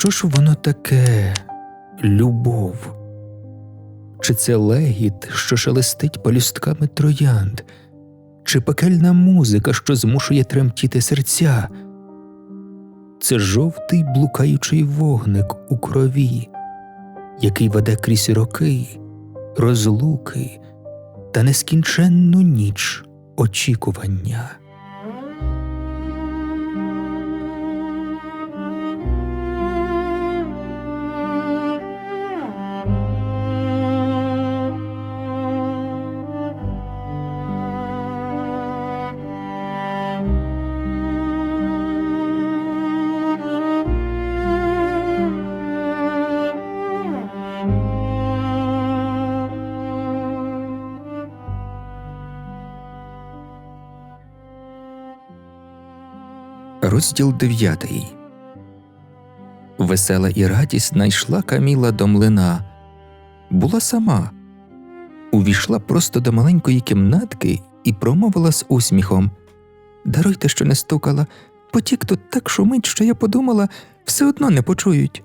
Що ж воно таке любов? Чи це легіт, що шелестить палюстками троянд, чи пекельна музика, що змушує тремтіти серця? Це жовтий блукаючий вогник у крові, який веде крізь роки, розлуки та нескінченну ніч очікування. Розділ дев'ятий. Весела і радісна йшла Каміла до млина. Була сама. Увійшла просто до маленької кімнатки і промовила з усміхом Даруйте, що не стукала, потік тут так шумить, що я подумала, все одно не почують.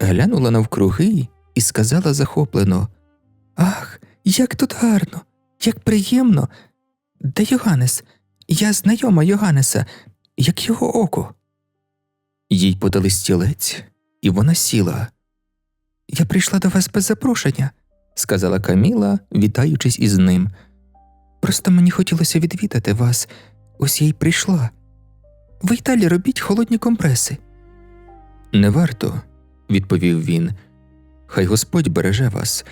Глянула навкруги і сказала захоплено Ах, як тут гарно, як приємно. Де Йоганнес? Я знайома Йоганнеса, як його око. Їй подали стілець, і вона сіла. Я прийшла до вас без запрошення, сказала Каміла, вітаючись із ним. Просто мені хотілося відвідати вас, ось я й прийшла. Ви й далі робіть холодні компреси. Не варто, відповів він. Хай Господь береже вас.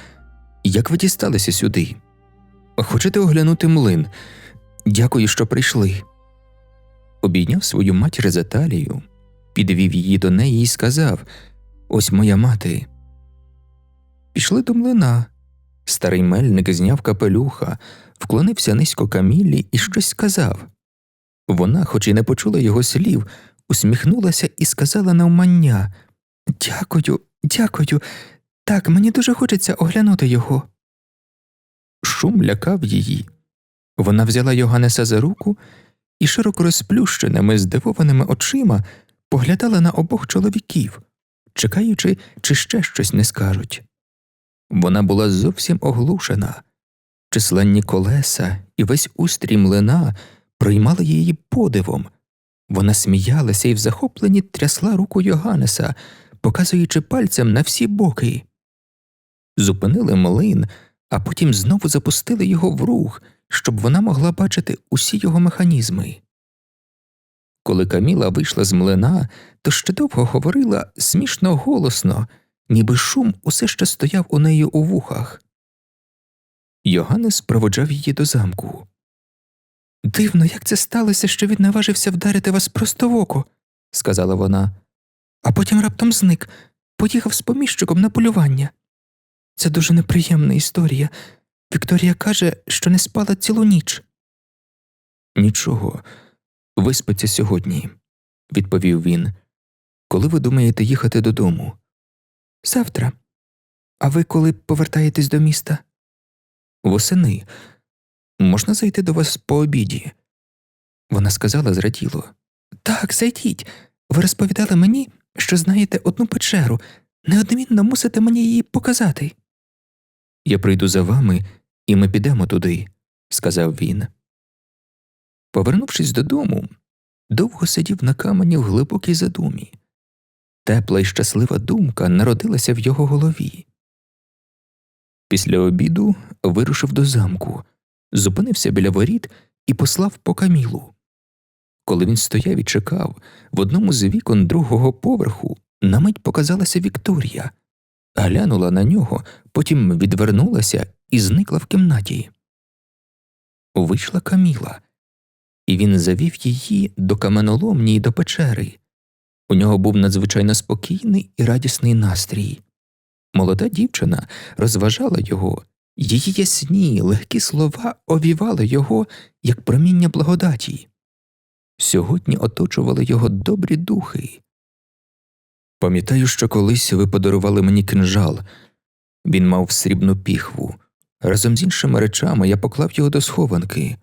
Як ви дісталися сюди? Хочете оглянути млин? Дякую, що прийшли. Обійняв свою матір за талію, підвів її до неї і сказав Ось моя мати. Пішли до млина. Старий мельник зняв капелюха, вклонився низько камілі і щось сказав. Вона, хоч і не почула його слів, усміхнулася і сказала навмання Дякую, дякую. Так, мені дуже хочеться оглянути його. Шум лякав її. Вона взяла Йоганнеса за руку і широко розплющеними, здивованими очима поглядала на обох чоловіків, чекаючи, чи ще щось не скажуть. Вона була зовсім оглушена, численні колеса і весь устрій млина приймали її подивом. Вона сміялася і в захопленні трясла руку Йоганнеса, показуючи пальцем на всі боки. Зупинили млин, а потім знову запустили його в рух, щоб вона могла бачити усі його механізми. Коли Каміла вийшла з млина, то ще довго говорила смішно голосно, ніби шум усе ще стояв у неї у вухах. Йоганнес проводжав її до замку. Дивно, як це сталося, що він наважився вдарити вас просто в око, сказала вона, а потім раптом зник, поїхав з поміщиком на полювання. Це дуже неприємна історія. Вікторія каже, що не спала цілу ніч. Нічого, виспиться сьогодні, відповів він. Коли ви думаєте їхати додому? Завтра. А ви коли повертаєтесь до міста? Восени. Можна зайти до вас по обіді? Вона сказала зраділо. Так, зайдіть. Ви розповідали мені, що знаєте одну печеру. Неодмінно мусите мені її показати. Я прийду за вами, і ми підемо туди, сказав він. Повернувшись додому, довго сидів на камені в глибокій задумі. Тепла й щаслива думка народилася в його голові. Після обіду вирушив до замку, зупинився біля воріт і послав по камілу. Коли він стояв і чекав, в одному з вікон другого поверху на мить показалася Вікторія, глянула на нього, потім відвернулася і зникла в кімнаті. Вийшла Каміла, і він завів її до каменоломні й до печери. У нього був надзвичайно спокійний і радісний настрій. Молода дівчина розважала його, її ясні, легкі слова овівали його, як проміння благодаті. Сьогодні оточували його добрі духи. Пам'ятаю, що колись ви подарували мені кинжал. Він мав срібну піхву. Разом з іншими речами я поклав його до схованки.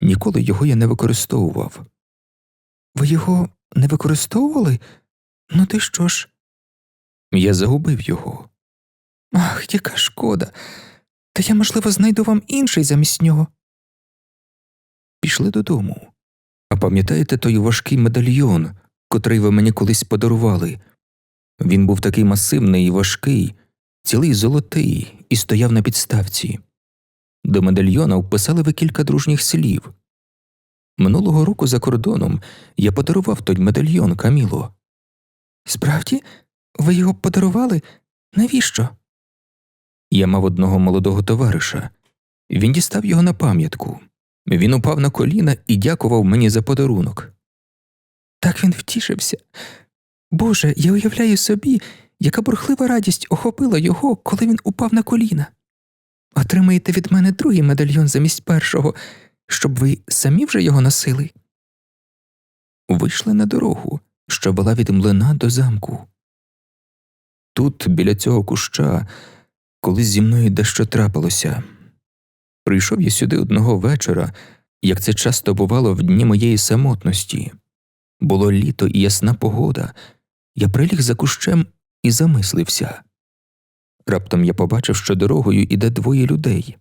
Ніколи його я не використовував. Ви його не використовували? Ну ти що ж? Я загубив його. Ах, яка шкода. Та я, можливо, знайду вам інший замість нього. Пішли додому. А пам'ятаєте той важкий медальйон, котрий ви мені колись подарували? Він був такий масивний і важкий, цілий золотий, і стояв на підставці. До медальйона вписали ви кілька дружніх слів. Минулого року за кордоном я подарував той медальйон Каміло. Справді, ви його подарували? Навіщо? Я мав одного молодого товариша. Він дістав його на пам'ятку. Він упав на коліна і дякував мені за подарунок. Так він втішився. Боже, я уявляю собі, яка бурхлива радість охопила його, коли він упав на коліна. Отримаєте від мене другий медальйон замість першого, щоб ви самі вже його носили. Вийшли на дорогу, що вела від млина до замку. Тут, біля цього куща, колись зі мною дещо трапилося. Прийшов я сюди одного вечора, як це часто бувало в дні моєї самотності. Було літо і ясна погода. Я приліг за кущем і замислився. Раптом я побачив, що дорогою іде двоє людей.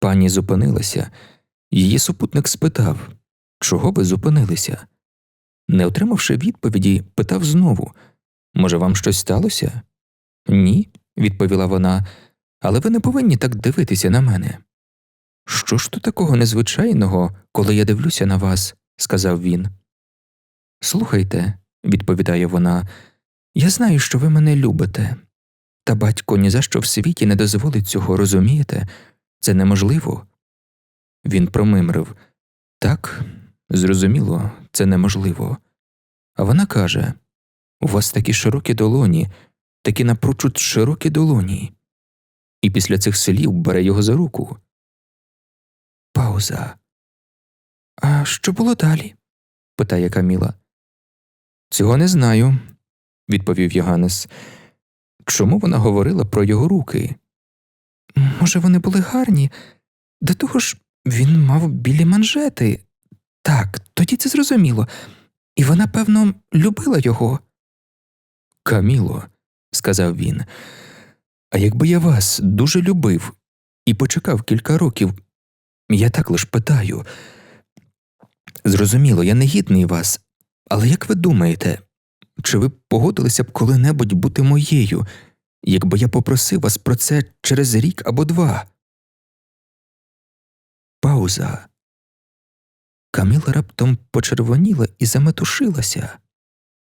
Пані зупинилася, її супутник спитав чого ви зупинилися? Не отримавши відповіді, питав знову може, вам щось сталося? Ні, відповіла вона, але ви не повинні так дивитися на мене. Що ж тут такого незвичайного, коли я дивлюся на вас? сказав він. Слухайте, відповідає вона, я знаю, що ви мене любите, та батько ні за що в світі не дозволить цього, розумієте? Це неможливо. Він промимрив так, зрозуміло, це неможливо. А вона каже У вас такі широкі долоні, такі напрочуд широкі долоні. І після цих слів бере його за руку. Пауза. А що було далі? питає Каміла. Цього не знаю, відповів Йоганнес. Чому вона говорила про його руки? Може, вони були гарні? До того ж, він мав білі манжети. Так, тоді це зрозуміло. І вона, певно, любила його. Каміло, сказав він, а якби я вас дуже любив і почекав кілька років, я так лиш питаю. Зрозуміло, я не гідний вас, але як ви думаєте, чи ви погодилися б коли-небудь бути моєю, якби я попросив вас про це через рік або два? Пауза. Каміла раптом почервоніла і заметушилася.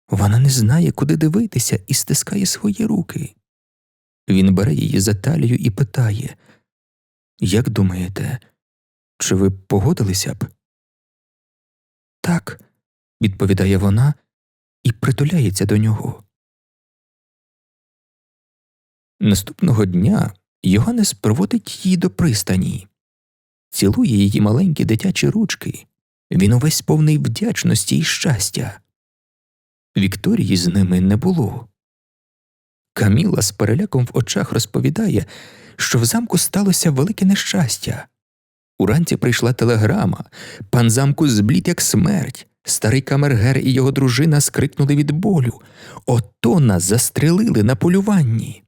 Вона не знає, куди дивитися, і стискає свої руки. Він бере її за талію і питає Як думаєте, чи ви погодилися б? Так, відповідає вона і притуляється до нього. Наступного дня Йоганнес проводить її до пристані, цілує її маленькі дитячі ручки, він увесь повний вдячності і щастя. Вікторії з ними не було. Каміла з переляком в очах розповідає, що в замку сталося велике нещастя. Уранці прийшла телеграма, пан замку зблід, як смерть. Старий камергер і його дружина скрикнули від болю. Ото нас застрелили на полюванні.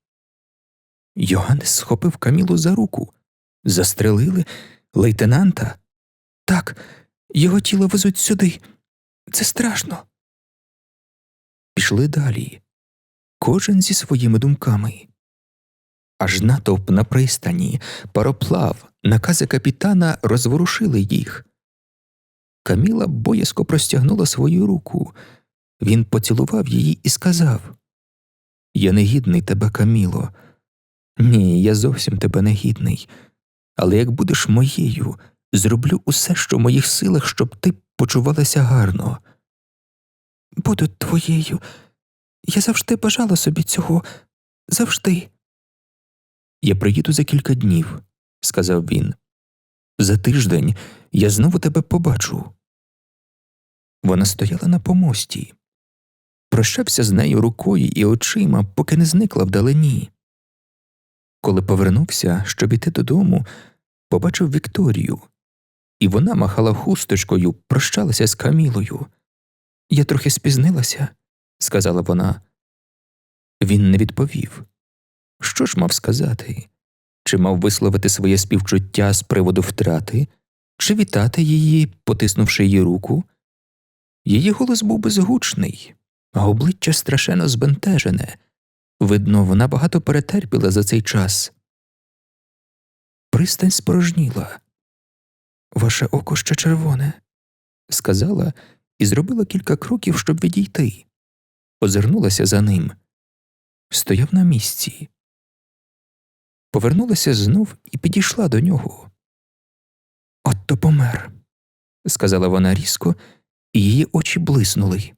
Йоганнес схопив Камілу за руку. Застрелили лейтенанта? Так, його тіло везуть сюди. Це страшно. Пішли далі, кожен зі своїми думками. Аж натовп на пристані, пароплав, накази капітана розворушили їх. Каміла боязко простягнула свою руку. Він поцілував її і сказав Я не гідний тебе, Каміло. Ні, я зовсім тебе не гідний. Але як будеш моєю, зроблю усе, що в моїх силах, щоб ти почувалася гарно. Буду твоєю. Я завжди бажала собі цього, завжди. Я приїду за кілька днів, сказав він. За тиждень я знову тебе побачу. Вона стояла на помості, прощався з нею рукою і очима, поки не зникла вдалині. Коли повернувся, щоб іти додому, побачив Вікторію, і вона махала хусточкою, прощалася з Камілою. Я трохи спізнилася, сказала вона. Він не відповів. Що ж мав сказати? Чи мав висловити своє співчуття з приводу втрати, чи вітати її, потиснувши її руку? Її голос був безгучний, а обличчя страшенно збентежене. Видно, вона багато перетерпіла за цей час. Пристань спорожніла. Ваше око ще червоне. сказала і зробила кілька кроків, щоб відійти. Озирнулася за ним. Стояв на місці. Повернулася знов і підійшла до нього. Отто помер. сказала вона різко, і її очі блиснули.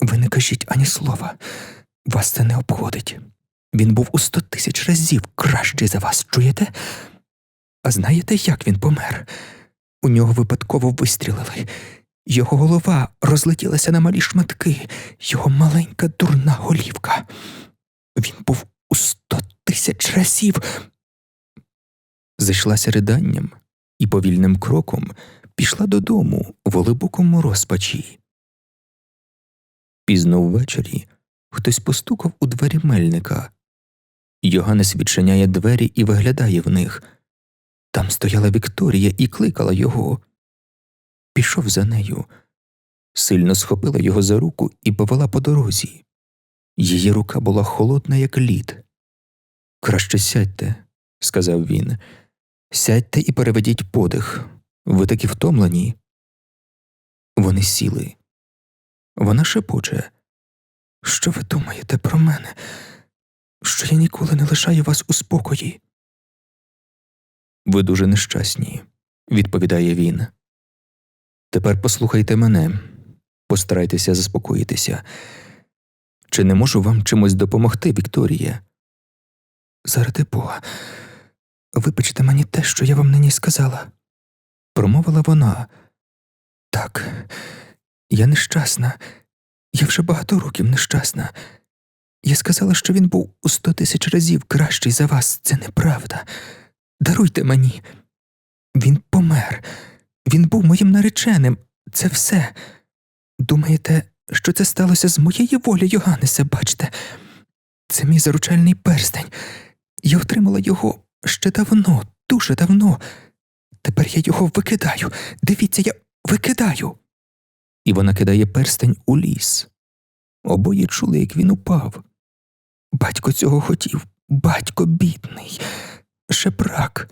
Ви не кажіть ані слова. Вас це не обходить. Він був у сто тисяч разів кращий за вас, чуєте? А знаєте, як він помер? У нього випадково вистрілили. Його голова розлетілася на малі шматки, його маленька дурна голівка. Він був у сто тисяч разів. Зайшлася риданням і повільним кроком пішла додому в глибокому розпачі. Пізно ввечері хтось постукав у двері мельника. Йоганнес відчиняє двері і виглядає в них. Там стояла Вікторія і кликала його. Пішов за нею, сильно схопила його за руку і повела по дорозі. Її рука була холодна, як лід. Краще сядьте, сказав він. Сядьте і переведіть подих. Ви такі втомлені. Вони сіли. Вона шепоче. Що ви думаєте про мене? Що я ніколи не лишаю вас у спокої? Ви дуже нещасні, відповідає він. Тепер послухайте мене, постарайтеся заспокоїтися. Чи не можу вам чимось допомогти, Вікторія? Заради Бога, вибачте мені те, що я вам нині сказала, промовила вона. Так, я нещасна, я вже багато років нещасна. Я сказала, що він був у сто тисяч разів кращий за вас. Це неправда. Даруйте мені. Він помер, він був моїм нареченим. Це все. Думаєте, що це сталося з моєї волі, Йоганнесе, бачте? Це мій заручальний перстень. Я отримала його ще давно, дуже давно. Тепер я його викидаю. Дивіться, я викидаю. І вона кидає перстень у ліс. Обоє чули, як він упав. Батько цього хотів, батько бідний, шепрак.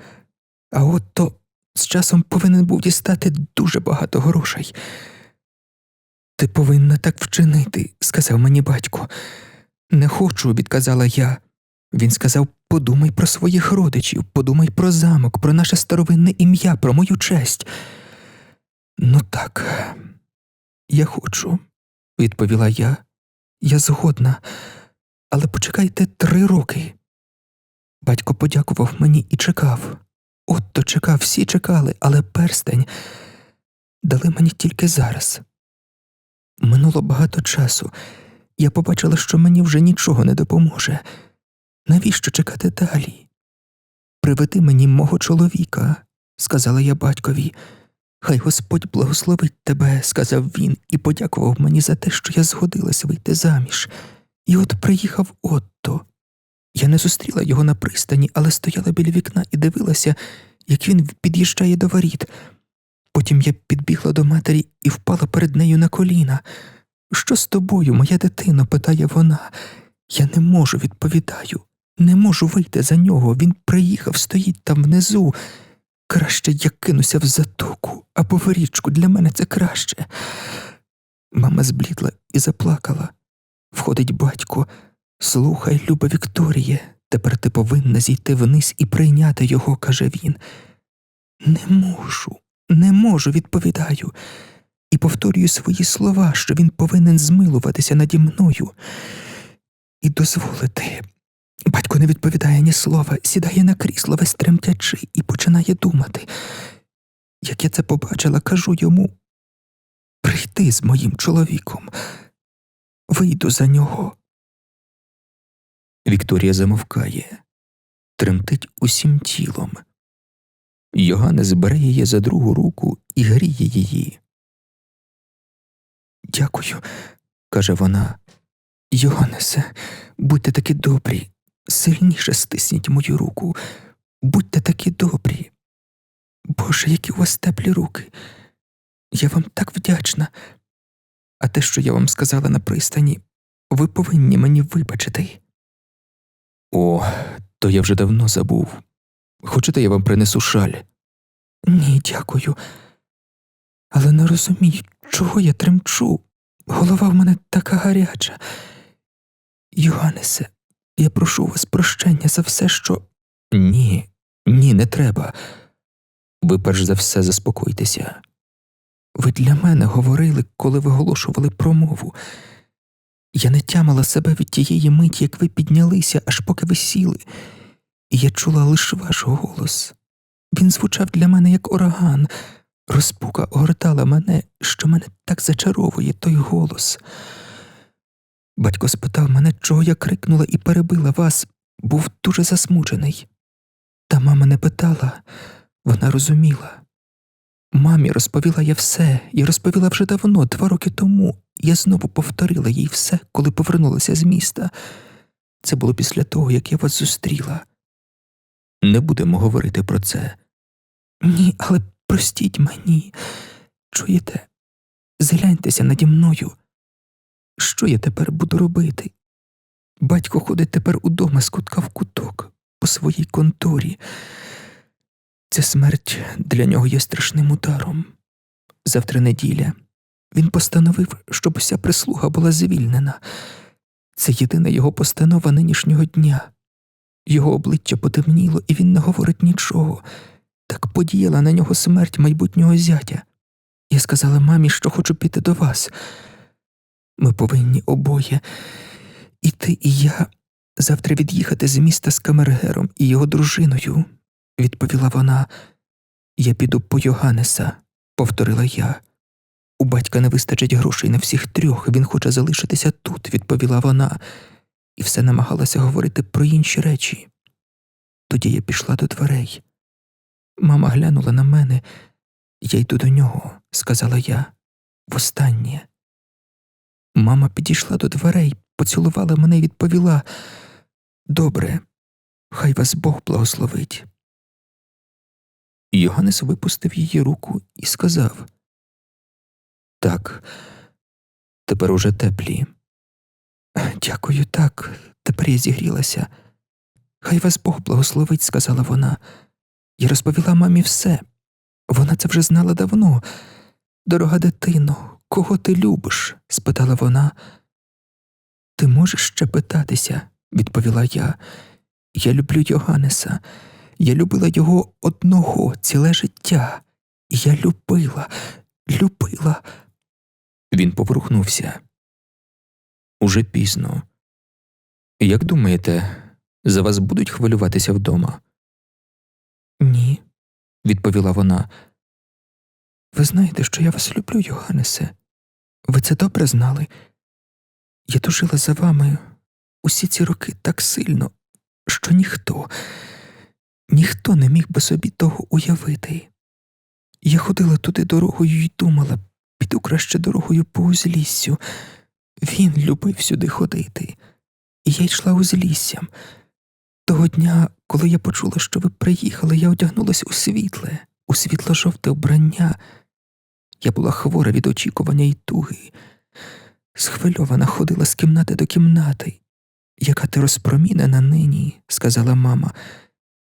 А от то з часом повинен був дістати дуже багато грошей. Ти повинна так вчинити, сказав мені батько. Не хочу, відказала я. Він сказав подумай про своїх родичів, подумай про замок, про наше старовинне ім'я, про мою честь. Ну так, я хочу, відповіла я. Я згодна, але почекайте три роки. Батько подякував мені і чекав. От то чекав, всі чекали, але перстень дали мені тільки зараз. Минуло багато часу. Я побачила, що мені вже нічого не допоможе. Навіщо чекати далі? Приведи мені мого чоловіка, сказала я батькові. Хай Господь благословить тебе, сказав він, і подякував мені за те, що я згодилась вийти заміж. І от приїхав Отто. Я не зустріла його на пристані, але стояла біля вікна і дивилася, як він під'їжджає до воріт. Потім я підбігла до матері і впала перед нею на коліна. Що з тобою, моя дитино? питає вона. Я не можу, відповідаю, не можу вийти за нього. Він приїхав, стоїть там внизу. Краще я кинуся в затоку або в річку, для мене це краще. Мама зблідла і заплакала. Входить батько. Слухай, люба Вікторія, тепер ти повинна зійти вниз і прийняти його, каже він. Не можу, не можу, відповідаю, і повторюю свої слова, що він повинен змилуватися наді мною і дозволити. Батько не відповідає ні слова, сідає на крісло весь тремтячи і починає думати. Як я це побачила, кажу йому прийти з моїм чоловіком, вийду за нього. Вікторія замовкає, тремтить усім тілом. Йоганнес бере її за другу руку і гріє її. Дякую, каже вона. Йоганнесе, будьте такі добрі, сильніше стисніть мою руку, будьте такі добрі. Боже, які у вас теплі руки. Я вам так вдячна. А те, що я вам сказала на пристані, ви повинні мені вибачити. О, то я вже давно забув. Хочете, я вам принесу шаль? Ні, дякую. Але не розумію, чого я тремчу. Голова в мене така гаряча. Йоганнесе, я прошу вас прощення за все, що. Ні, ні, не треба. Ви перш за все заспокойтеся. Ви для мене говорили, коли виголошували промову. Я не тямила себе від тієї миті, як ви піднялися, аж поки ви сіли, і я чула лише ваш голос. Він звучав для мене як ураган, розпука огортала мене, що мене так зачаровує той голос. Батько спитав мене, чого я крикнула і перебила вас, був дуже засмучений. Та мама не питала, вона розуміла. Мамі розповіла я все, я розповіла вже давно, два роки тому. Я знову повторила їй все, коли повернулася з міста. Це було після того, як я вас зустріла. Не будемо говорити про це. Ні, але простіть мені. Чуєте? Згляньтеся наді мною. Що я тепер буду робити? Батько ходить тепер удома з кутка в куток, по своїй конторі. Ця смерть для нього є страшним ударом. Завтра неділя. Він постановив, щоб уся прислуга була звільнена. Це єдина його постанова нинішнього дня. Його обличчя потемніло, і він не говорить нічого. Так подіяла на нього смерть майбутнього зятя. Я сказала мамі, що хочу піти до вас. Ми повинні обоє, і ти, і я, завтра від'їхати з міста з камергером і його дружиною, відповіла вона. Я піду по Йоганнеса, повторила я. У батька не вистачить грошей на всіх трьох, він хоче залишитися тут, відповіла вона, і все намагалася говорити про інші речі. Тоді я пішла до дверей. Мама глянула на мене. Я йду до нього, сказала я. Востаннє. Мама підійшла до дверей, поцілувала мене і відповіла Добре, хай вас Бог благословить. Йоганнес випустив її руку і сказав Так, тепер уже теплі. Дякую, так, тепер я зігрілася. Хай вас Бог благословить, сказала вона. Я розповіла мамі все. Вона це вже знала давно. Дорога дитино, кого ти любиш? спитала вона. Ти можеш ще питатися, відповіла я. Я люблю Йоганнеса. Я любила його одного ціле життя. Я любила, любила. Він поворухнувся. Уже пізно. Як думаєте, за вас будуть хвилюватися вдома? Ні, відповіла вона. Ви знаєте, що я вас люблю, Йоганнесе. Ви це добре знали. Я тужила за вами усі ці роки так сильно, що ніхто, ніхто не міг би собі того уявити. Я ходила туди дорогою і думала, піду краще дорогою по узліссю. Він любив сюди ходити, і я йшла узліссям. Того дня, коли я почула, що ви приїхали, я одягнулась у світле, у світло-жовте вбрання. Я була хвора від очікування й туги, схвильована ходила з кімнати до кімнати. Яка ти розпромінена нині, сказала мама.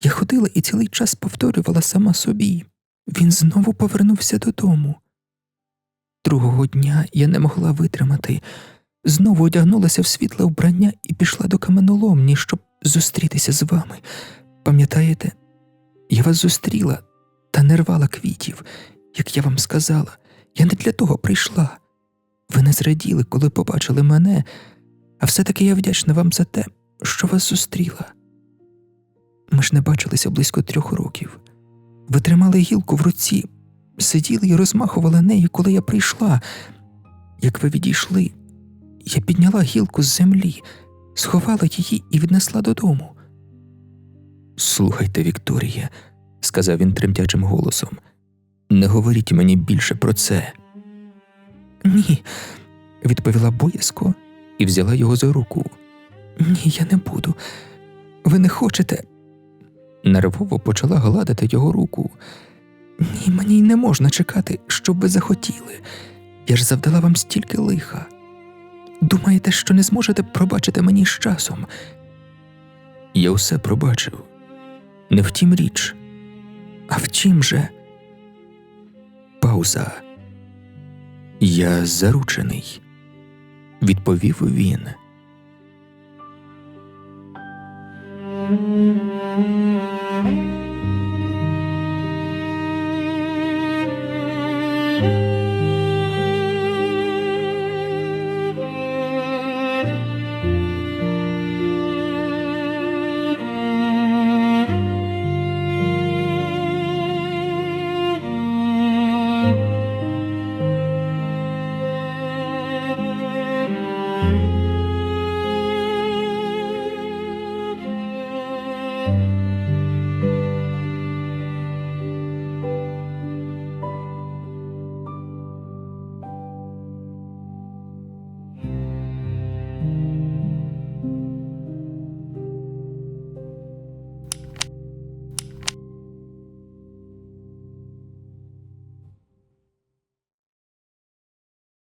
Я ходила і цілий час повторювала сама собі. Він знову повернувся додому. Другого дня я не могла витримати, знову одягнулася в світле вбрання і пішла до каменоломні, щоб зустрітися з вами. Пам'ятаєте, я вас зустріла та не рвала квітів, як я вам сказала, я не для того прийшла. Ви не зраділи, коли побачили мене, а все-таки я вдячна вам за те, що вас зустріла. Ми ж не бачилися близько трьох років. Ви тримали гілку в руці, сиділи і розмахували нею, коли я прийшла. Як ви відійшли, я підняла гілку з землі, сховала її і віднесла додому. Слухайте, Вікторія, сказав він тремтячим голосом, не говоріть мені більше про це. Ні, відповіла боязко і взяла його за руку. Ні, я не буду. Ви не хочете. Нервово почала гладити його руку. Ні, мені й не можна чекати, щоб ви захотіли. Я ж завдала вам стільки лиха. Думаєте, що не зможете пробачити мені з часом? Я все пробачив. Не в тім річ. А в чим же? Пауза. Я заручений, відповів він.